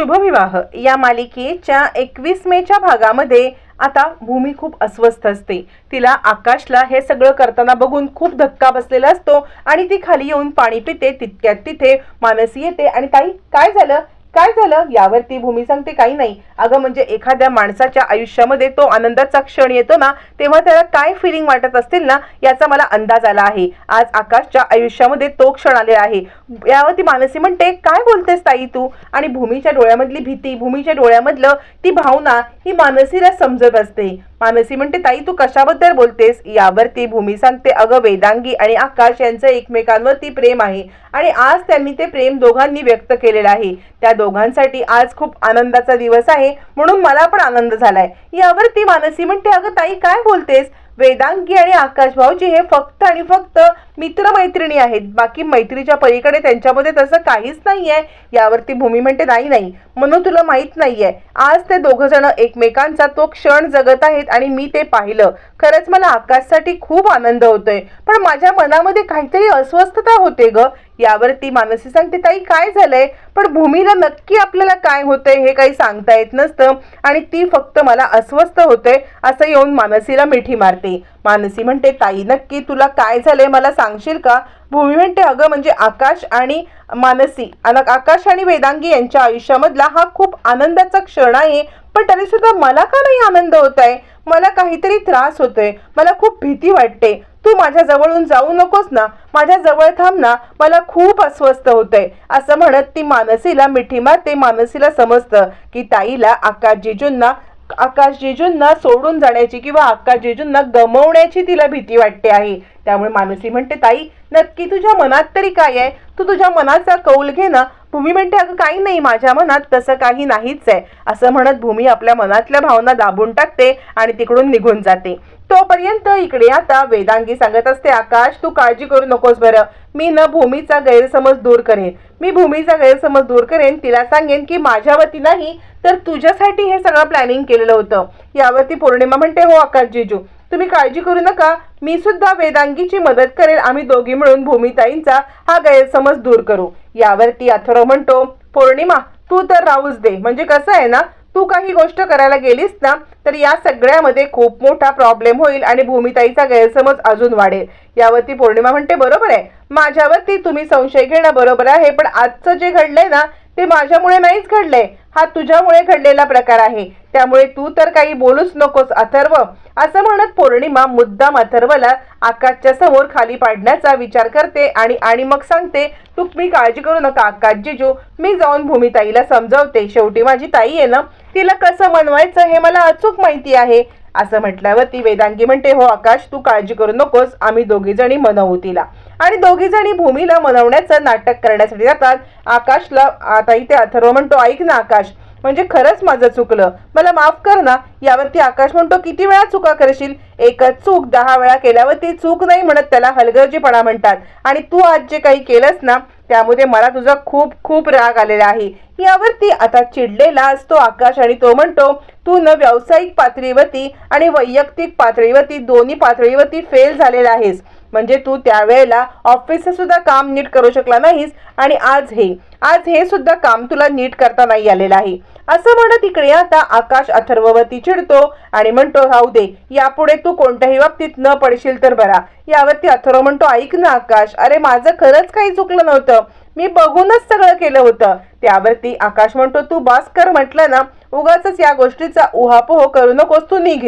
शुभविवाह. या मालिकेच्या एकवीस मेच्या भागामध्ये आता भूमी खूप अस्वस्थ असते. तिला आकाशला हे सगळं करताना बघून खूप धक्का बसलेला असतो आणि ती खाली येऊन पाणी पिते तितक्यात तिथे मानसी येते. आणि ताई काय झालं? काय झालं? यावरती भूमी सांगते काही नाही. अगं म्हणजे एखाद्या माणसाच्या आयुष्यामध्ये तो आनंदाचा क्षण येतो ना तेव्हा त्याला काय फिलिंग वाटत असतील ना याचा मला अंदाज आला आहे. आज आकाशच्या आयुष्यामध्ये तो क्षण आलेला आहे. यावरती मानसी म्हणते काय बोलतेस ताई तू? आणि भूमीच्या डोळ्यामधली भीती भूमीच्या डोळ्यामधलं ती भावना ही मानसीला समजत असते. मानसी म्हणते ताई तू कशाबद्दल बोलतेस? यावरती भूमी सांगते अगं वेदांगी आणि आकाश यांचं एकमेकांवरती प्रेम आहे आणि आज त्यांनी ते प्रेम दोघांनी व्यक्त केलेलं आहे. त्या दोघांसाठी आज खूप आनंदाचा दिवस आहे म्हणून मला पण आनंद झालाय. यावरती मानसी म्हणते अगं ताई काय बोलतेस? वेदांगी आणि आकाश भाऊजी हे फक्त आणि फक्त मित्रमैत्रिणी आहेत. बाकी मैत्रीच्या पलीकडे त्यांच्यामध्ये तसं काहीच नाहीये. यावरती भूमी म्हणते नाही नाही म्हणून तुला माहीत नाहीये. आज ते दोघं जण एकमेकांचा तो क्षण जगत आहेत आणि मी ते पाहिलं. खरंच मला आकाशसाठी खूप आनंद होतोय. पण माझ्या मनामध्ये काहीतरी अस्वस्थता होते ग. यावरती मानसी सांगते ताई काय झालंय? पण भूमीला नक्की आपल्याला काय होतंय हे काही सांगता येत नसतं आणि ती फक्त मला अस्वस्थ होते असं येऊन मानसीला मिठी मारते. मानसी म्हणते ताई नक्की तुला काय झालंय? मला सांगशील का? भूमी म्हणते अगं म्हणजे आकाश आणि मानसी अन- आकाश आणि वेदांगी यांच्या आयुष्यामधला हा खूप आनंदाचा क्षण आहे पण तरी सुद्धा मला का नाही आनंद होत आहे मला काहीतरी त्रास होतोय. मला खूप भीती वाटते. तू माझ्या जवळून जाऊ नकोस ना. माझ्या जवळ थांब ना. मला खूप अस्वस्थ होतंय. असं म्हणत ती मानसीला मिठी मारते. मानसीला समजतं की ताईला आकाश जिजूंना आकाश जेजूंना सोडून जाण्याची किंवा आकाश जेजूंना गमवण्याची तिला भीती वाटते आहे. त्यामुळे मानसी म्हणते ताई नक्की तुझ्या मनात तरी काय आहे? तू तुझ्या मनाचा कौल घे ना. भूमी म्हणते अगं काही नाही माझ्या मनात तसं काही नाहीच आहे. असं म्हणत भूमी आपल्या मनातल्या भावना दाबून टाकते आणि तिकडून निघून जाते. तोपर्यंत इकडे आता वेदांगी सांगत असते आकाश तू काळजी करू नकोस बरं. मी न भूमीचा गैरसमज दूर करेन. मी भूमीचा गैरसमज दूर करेन. तिला सांगेन की माझ्या वती नाही तर तुझ्यासाठी हे सगळं प्लॅनिंग केलेलं होतं. यावरती पौर्णिमा म्हणते हो आकाश जिजू तुम्ही काळजी करू नका. मी सुद्धा वेदांगीची मदत करेल. आम्ही दोघी मिळून भूमिताईंचा हा गैरसमज दूर करू. यावरती अथरो म्हणतो पौर्णिमा तू तर राहूच दे. म्हणजे कसं आहे ना तू काही गोष्ट करायला गेलीस ना तर या सगळ्यामध्ये खूप मोठा प्रॉब्लेम होईल आणि भूमिताईचा गैरसमज अजून वाढेल. यावरती पौर्णिमा म्हणते बरोबर आहे. माझ्यावरती तुम्ही संशय घेणं बरोबर आहे पण आजचं जे घडलंय ना ते माझ्यामुळे नाहीच घडलंय. हा तुझ्यामुळे घडलेला प्रकार आहे. त्यामुळे तू तर काही बोलूच नकोस अथर्व. असं म्हणत पौर्णिमा मुद्दाम अथर्वला आकाशच्या समोर खाली पाडण्याचा विचार करते आणि आणि मग सांगते तू मी काळजी करू नका आकाश जिजू मी जाऊन भूमिताईला समजावते. शेवटी माझी ताई आहे ना तिला कसं मनवायचं हे मला अचूक माहिती आहे. असं म्हटल्यावर ती वेदांगी म्हणते हो आकाश तू काळजी करू नकोस. आम्ही दोघी जणी मनवू तिला. आणि दोघी जणी भूमीला मनवण्याचं नाटक करण्यासाठी जातात. आकाशला आता इथे अथर्व म्हणतो ऐक ना आकाश म्हणजे खरंच माझं चुकलं. मला माफ कर ना यावरती आकाश म्हणतो किती वेळा चुका करशील? एकच चूक दहा वेळा केल्यावर ती चूक नाही म्हणत त्याला हलगर्जीपणा म्हणतात. आणि तू आज जे काही केलंस ना त्यामध्ये मला तुझा खूप खूप राग आलेला आहे. यावरती आता चिडलेला असतो आकाश आणि तो म्हणतो तू न व्यावसायिक पातळीवरती आणि वैयक्तिक पातळीवरती दोन्ही पातळीवरती फेल झालेला आहेस. म्हणजे तू त्यावेळेला ऑफिसचं सुद्धा काम नीट करू शकला नाहीस आणि आज हे आज हे सुद्धा काम तुला नीट करता नाही आलेलं आहे. असं म्हणत इकडे आता आकाश अथर्ववती चिडतो आणि म्हणतो राहू दे यापुढे तू कोणत्याही बाबतीत न पडशील तर बरा. यावरती अथर्व म्हणतो ऐक ना आकाश अरे माझं खरंच काही चुकलं नव्हतं. मी बघूनच सगळं केलं होतं. त्यावरती आकाश म्हणतो तू बास कर म्हटलं ना उगाच या गोष्टीचा उहापोह करू नकोस तू निघ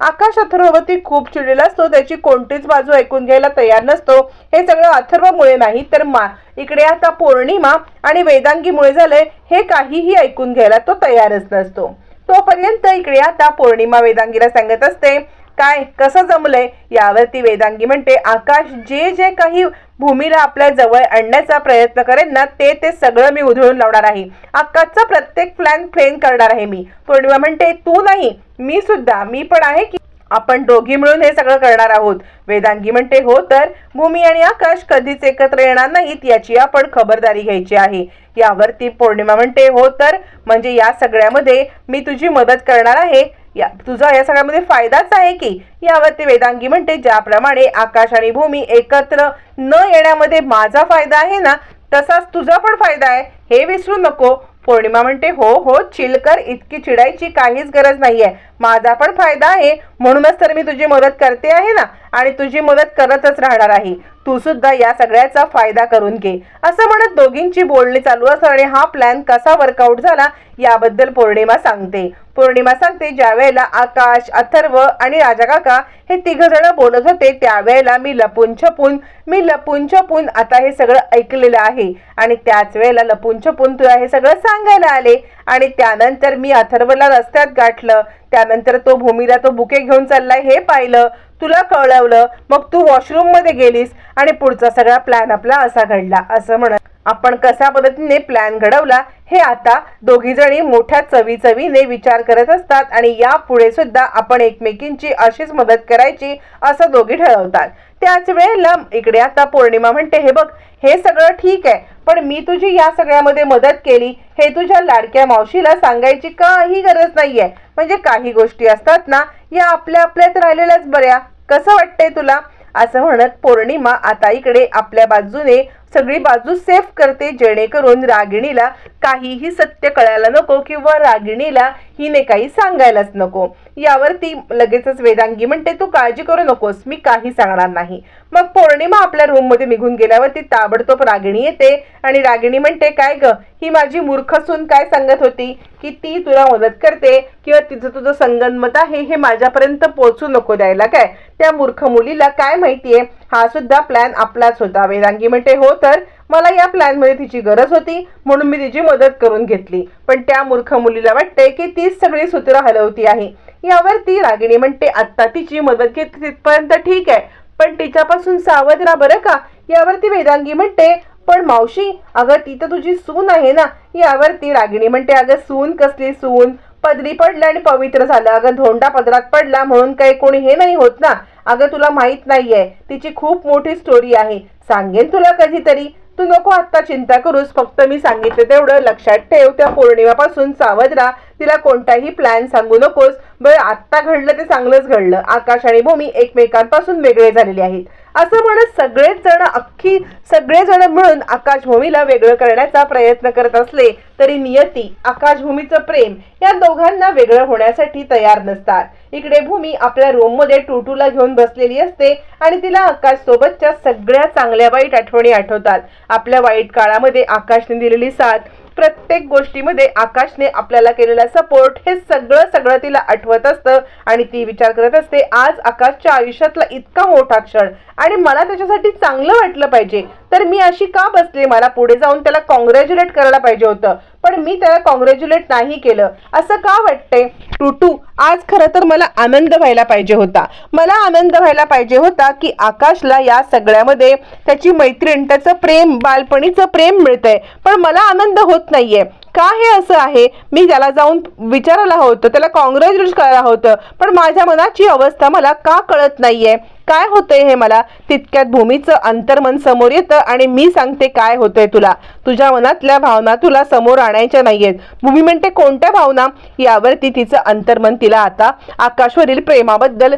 आकाश अथर्ववती खूप चिडलेला असतो त्याची कोणतीच बाजू ऐकून घ्यायला तयार नसतो. हे सगळं अथर्वमुळे नाही तर मा इकडे आता पौर्णिमा आणि वेदांगीमुळे झालंय हे काहीही ऐकून घ्यायला तो तयारच नसतो. तोपर्यंत इकडे आता पौर्णिमा वेदांगीला सांगत असते काय कसं जमलंय यावरती वेदांगी म्हणते आकाश जे जे काही भूमीला आपल्या जवळ आणण्याचा प्रयत्न करेन ना ते ते सगळं मी उधळून लावणार आहे. आकाशचा प्रत्येक प्लॅन फ्लेन करणार आहे मी. पौर्णिमा म्हणते तू नाही मी सुद्धा मी पण आहे की आपण दोघी मिळून हे सगळं करणार आहोत. वेदांगी म्हणते हो तर भूमी आणि आकाश कधीच एकत्र येणार नाहीत याची आपण खबरदारी घ्यायची आहे. यावरती पौर्णिमा म्हणते हो तर म्हणजे या सगळ्यामध्ये मी तुझी मदत करणार आहे. या तुझा या सगळ्यामध्ये फायदाच आहे की? यावरती वेदांगी म्हणते ज्याप्रमाणे आकाश आणि भूमी एकत्र न येण्यामध्ये माझा फायदा आहे ना तसाच तुझा पण फायदा आहे. हे विसरू नको. पौर्णिमा म्हणते हो हो चिलकर इतकी चिडायची काहीच गरज नाही आहे माझा पण फायदा आहे. म्हणूनच तर मी तुझी मदत करते आहे ना आणि तुझी मदत करतच राहणार आहे. तू सुद्धा या सगळ्याचा फायदा करून घे. असं म्हणत दोघींची बोलणी चालू असं आणि हा प्लॅन कसा वर्कआउट झाला याबद्दल पौर्णिमा सांगते. पौर्णिमा सांगते ज्यावेळेला आकाश अथर्व आणि राजा काका हे तिघ जण बोलत होते त्यावेळेला मी लपून छपून मी लपून छपून आता हे सगळं ऐकलेलं आहे. आणि त्याच वेळेला लपून छपून तुला हे सगळं सांगायला आले. आणि त्यानंतर मी अथर्वला रस्त्यात गाठलं. त्यानंतर तो भूमीला तो बुके घेऊन चाललाय हे पाहिलं. तुला कळवलं. मग तू वॉशरूममध्ये गेलीस आणि पुढचा सगळा प्लॅन आपला असा घडला. असं म्हणत आपण कशा पद्धतीने प्लॅन घडवला हे आता दोघीजणी मोठ्या चवी चवीने विचार करत असतात आणि यापुढे सुद्धा आपण एकमेकींची अशीच मदत करायची असं दोघी ठरवतात. त्याच वेळेला इकडे आता पौर्णिमा म्हणते हे बघ हे सगळं ठीक आहे पण मी तुझी या सगळ्यामध्ये मदत केली. हे तुझ्या लाडक्या मावशीला सांगायची काही गरज नाहीये. म्हणजे काही गोष्टी असतात ना या आपल्या आपल्यात राहिलेल्याच बऱ्या. कसं वाटतंय तुला? असं म्हणत पौर्णिमा आता इकडे आपल्या बाजूने सगळी बाजू सेफ करते जेणेकरून रागिणीला काहीही सत्य कळायला नको किंवा रागिणीला हिने काही सांगायलाच नको. यावर ती लगेचच वेदांगी म्हणते तू काळजी करू नकोस मी काही सांगणार नाही. मग पौर्णिमा आपल्या रूममध्ये निघून गेल्यावर ती ताबडतोब रागिणी येते आणि रागिणी म्हणते काय ग ही माझी मूर्ख सून काय सांगत होती की ती तुला मदत करते किंवा तिचं तुझं संगनमत आहे हे माझ्यापर्यंत पोहोचू नको द्यायला काय? त्या मूर्ख मुलीला काय माहितीये? हा सुद्धा प्लॅन आपलाच होता. वेदांगी म्हणते हो तर? मला या प्लॅनमध्ये तिची गरज होती म्हणून मी तिची मदत करून घेतली. पण त्या मूर्ख मुलीला वाटते की तीच सगळी सूत्र हलवती आहे. यावर ती रागिणी म्हणते आत्ता तिची मदत घेतली तिथपर्यंत ठीक आहे. पण तिच्यापासून सावध राहा बरं का? यावरती वेदांगी म्हणते पण मावशी अगं ती तर तुझी सून आहे ना यावरती रागिणी म्हणते अगं सून कसली सून? पदरी पडलं आणि पवित्र झालं. अगं धोंडा पदरात पडला म्हणून काही कोणी हे नाही होत ना. अगं तुला माहीत नाहीये तिची खूप मोठी स्टोरी आहे. सांगेन तुला कधीतरी. तू नको आत्ता चिंता करूस फक्त मी सांगितलं तेवढं लक्षात ठेव. त्या पौर्णिमापासून सावध राहा. तिला कोणताही प्लॅन सांगू नकोस. बरं आत्ता घडलं ते चांगलंच घडलं. आकाश आणि भूमी एकमेकांपासून वेगळे झालेले आहेत. असं म्हणत सगळेच जण अख्खी सगळेजण मिळून आकाश भूमीला वेगळं करण्याचा प्रयत्न करत असले तरी नियती आकाशभूमीचं प्रेम या दोघांना वेगळं होण्यासाठी तयार नसतात. इकडे भूमी आपल्या रूममध्ये टूटूला घेऊन बसलेली असते आणि तिला आकाश सोबतच्या सगळ्या चांगल्या वाईट आठवणी आठवतात. आपल्या वाईट काळामध्ये आकाशने दिलेली साथ प्रत्येक गोष्टीमध्ये आकाशने आपल्याला केलेला सपोर्ट हे सगळं सगळं तिला आठवत असतं आणि ती विचार करत असते आज आकाशच्या आयुष्यातला इतका मोठा क्षण आणि मला त्याच्यासाठी चांगलं वाटलं पाहिजे. तर मी अशी का बसले? मला पुढे जाऊन त्याला कॉंग्रॅच्युलेट करायला पाहिजे होतं. पण मी त्याला कॉंग्रॅच्युलेट नाही केलं. असं का वाटते टुटू आज खरं तर मला आनंद व्हायला पाहिजे होता. मला आनंद व्हायला पाहिजे होता की आकाशला या सगळ्यामध्ये त्याची मैत्रीण त्याचं प्रेम बालपणीचं प्रेम मिळतंय. पण मला आनंद होत नाहीये. का हे असं आहे? मी त्याला जाऊन विचारायला होतं त्याला कॉंग्रॅच्युलेट करायला होतं. पण माझ्या मनाची अवस्था मला का कळत नाहीये? काय होतंय हे मला तितक्यात भूमीचं अंतर्मन समोर येतं आणि मी सांगते काय होतंय तुला. तुझ्या मनातल्या भावना तुला समोर आणायच्या नाहीयेत. भूमी म्हणते कोणत्या भावना? यावरती तिचं अंतर्मन तिला आता आकाशवरील प्रेमाबद्दल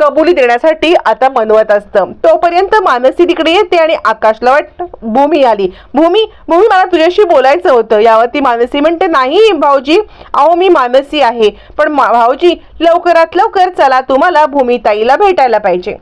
कबुली देण्यासाठी आता मनवत असतं. तोपर्यंत मानसी तिकडे येते आणि आकाशला वाटतं भूमी आली. भूमी भूमी मला तुझ्याशी बोलायचं होतं. यावरती मानसी म्हणते नाही भाऊजी अहो मी मानसी आहे. पण मा- भाऊजी लवकरात लवकर चला तुम्हाला भूमिताईला भेटायला पाहिजे.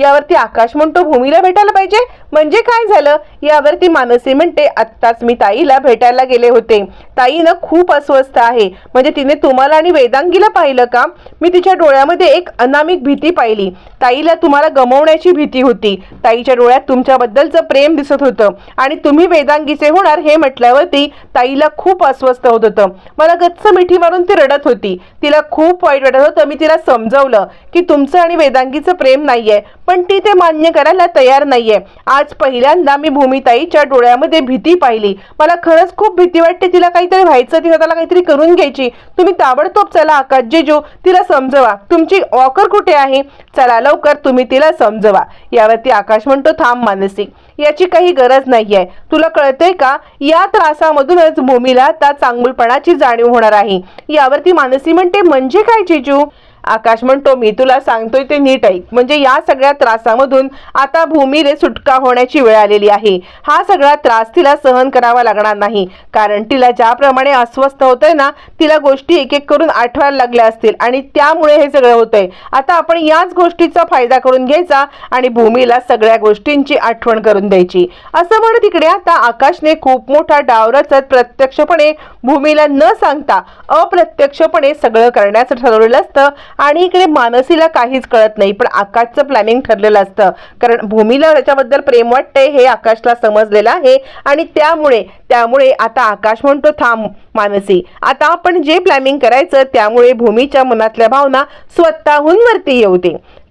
यावरती आकाश म्हणतो भूमीला भेटायला पाहिजे. म्हणजे काय झालं? यावरती मानसी म्हणते आत्ताच मी ताईला भेटायला गेले होते. ताई ना खूप अस्वस्थ आहे. म्हणजे तिने तुम्हाला आणि वेदांगीला पाहिलं का? मी तिच्या डोळ्यामध्ये एक अनामिक भीती पाहिली. ताईला तुम्हाला गमवण्याची भीती होती. ताईच्या डोळ्यात तुमच्याबद्दलचं प्रेम दिसत होतं. आणि तुम्ही वेदांगीचे होणार हे म्हटल्यावरती ताईला खूप अस्वस्थ होत होतं. मला गच्च मिठी मारून ती रडत होती. तिला खूप वाईट वाटत होतं. मी तिला समजवलं की तुमचं आणि वेदांगीचं प्रेम नाहीये. पण ती ते मान्य करायला तयार नाहीये. आज पहिल्यांदा मी भूमिताईच्या डोळ्यामध्ये भीती पाहिली. मला खरंच खूप भीती वाटते तिला काहीतरी व्हायचं तिला त्याला काहीतरी करून घ्यायची. तुम्ही ताबडतोब चला आकाश जेजू तिला समजवा. तुमची ऑकर कुठे आहे? चला लवकर तुम्ही तिला समजवा. यावरती आकाश म्हणतो थांब मानसी याची काही गरज नाहीये. तुला कळतंय का? या त्रासामधूनच भूमीला आता चांगुलपणाची जाणीव होणार आहे. यावरती मानसी म्हणते म्हणजे काय जेजू? आकाश म्हणतो मी तुला सांगतोय ते नीट ऐक. म्हणजे या सगळ्या त्रासामधून आता भूमीने सुटका होण्याची वेळ आलेली आहे. हा सगळा त्रास तिला सहन करावा लागणार नाही. कारण तिला ज्याप्रमाणे अस्वस्थ होतंय ना तिला गोष्टी एक एक करून आठवायला लागल्या असतील आणि त्यामुळे हे सगळं होतंय. आता आपण याच गोष्टीचा फायदा करून घ्यायचा आणि भूमीला सगळ्या गोष्टींची आठवण करून द्यायची. असं म्हणत तिकडे आता आकाशने खूप मोठा डाव रचत प्रत्यक्षपणे भूमीला न सांगता अप्रत्यक्षपणे सगळं करण्याचं ठरवलेलं असतं. आणि इकडे मानसीला काहीच कळत नाही पण आकाशचं प्लॅनिंग ठरलेलं असतं. कारण भूमीला त्याच्याबद्दल प्रेम वाटतंय हे आकाशला समजलेलं आहे. आणि त्यामुळे त्यामुळे आता आकाश म्हणतो थांब मानसी. आता आपण जे प्लॅनिंग करायचं त्यामुळे भूमीच्या मनातल्या भावना स्वतःहून वरती येऊ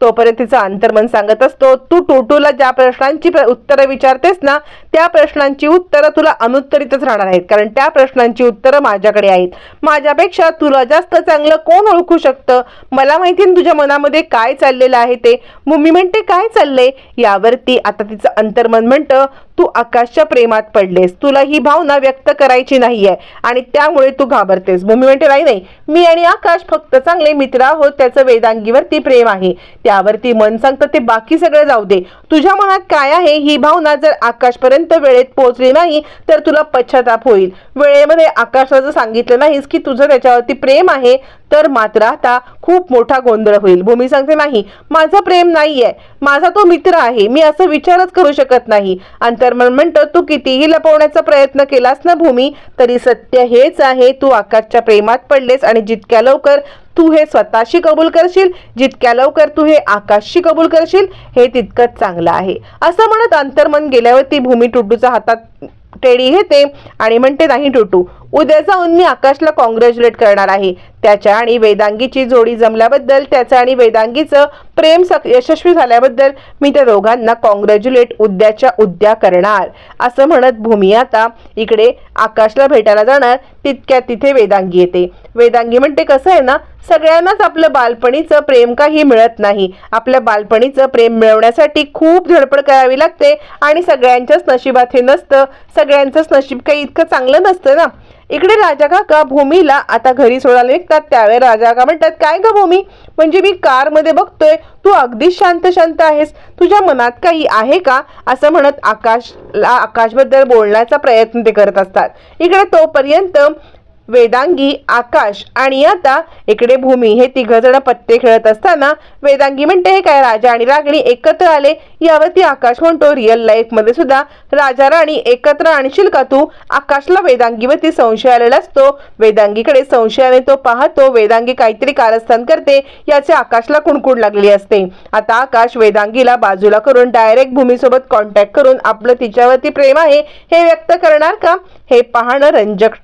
तोपर्यंत तिचं अंतर्मन सांगत असतो तू टोटूला ज्या प्रश्नांची प्र- उत्तरं विचारतेस ना त्या प्रश्नांची उत्तरं तुला अनुत्तरितच राहणार आहेत. कारण त्या प्रश्नांची उत्तरं माझ्याकडे आहेत. माझ्यापेक्षा तुला जास्त चांगलं कोण ओळखू शकतं? मला माहिती आहे ना तुझ्या मनामध्ये काय चाललेलं आहे ते. मम्मी म्हणते काय चाललंय? यावरती आता तिचं अंतर्मन म्हणतं तू आकाशच्या प्रेमात पडलेस. तुला ही भावना व्यक्त करायची नाहीये. आणि त्यामुळे तू घाबरतेस. भूमी म्हणते नाही नाही. मी आणि आकाश फक्त चांगले मित्र आहोत. त्याचं वेदांगीवरती प्रेम आहे. त्यावरती मन सांगतं ते बाकी सगळं जाऊ दे. तुझ्या मनात काय आहे? ही भावना जर आकाशपर्यंत वेळेत पोहोचली नाही तर तुला पश्चाताप होईल. वेळेमध्ये आकाशला जर सांगितलं नाहीस की तुझं त्याच्यावरती प्रेम आहे तर मात्र आता खूप मोठा गोंधळ होईल. भूमी सांगते नाही माझं प्रेम नाहीये. माझा तो मित्र आहे. मी असं विचारच करू शकत नाही. जर्मन म्हणतो तू कितीही लपवण्याचा प्रयत्न केलास ना भूमी तरी सत्य हेच आहे तू आकाशच्या प्रेमात पडलेस आणि जितक्या लवकर तू हे स्वतःशी कबूल करशील जितक्या लवकर तू हे आकाशशी कबूल करशील हे तितकंच चांगलं आहे. असं म्हणत अंतर्मन गेल्यावरती भूमी टुटूच्या हातात टेडी घेते आणि म्हणते नाही टुटू उद्या जाऊन मी आकाशला कॉंग्रॅच्युलेट करणार आहे. त्याच्या आणि वेदांगीची जोडी जमल्याबद्दल त्याचं आणि वेदांगीचं प्रेम सक यशस्वी झाल्याबद्दल मी त्या दोघांना कॉंग्रॅच्युलेट उद्याच्या उद्या करणार. असं म्हणत भूमी आता इकडे आकाशला भेटायला जाणार. तितक्या तिथे वेदांगी येते. वेदांगी म्हणते कसं आहे ना? सगळ्यांनाच आपलं बालपणीचं प्रेम काही मिळत नाही. आपल्या बालपणीचं प्रेम मिळवण्यासाठी खूप धडपड करावी लागते आणि सगळ्यांच्याच नशिबात हे नसतं. सगळ्यांचंच नशीब काही इतकं चांगलं नसतं ना? इकडे राजा काका भूमीला आता घरी सोडायला निघतात. त्यावेळी राजा काका म्हणतात काय ग भूमी? म्हणजे मी कारमध्ये बघतोय तू अगदी शांत शांत आहेस. तुझ्या मनात काही आहे का? असं म्हणत आकाशला आकाशबद्दल बोलण्याचा प्रयत्न ते करत असतात. इकडे तोपर्यंत वेदांगी आकाश आणि आता इकडे भूमी हे तिघ जण पत्ते खेळत असताना वेदांगी म्हणते हे काय राजा आणि रागणी एकत्र आले? यावरती आकाश म्हणतो रिअल लाईफमध्ये सुद्धा राजा राणी एकत्र आणशील का तू? आकाशला वेदांगीवरती संशय आलेला असतो. वेदांगीकडे संशयाने तो पाहतो वेदांगी काहीतरी कारस्थान करते याचे आकाशला कुणकुण लागली असते. आता आकाश वेदांगीला बाजूला करून डायरेक्ट भूमीसोबत कॉन्टॅक्ट करून आपलं तिच्यावरती प्रेम आहे हे व्यक्त करणार का? हे पाहणं रंजक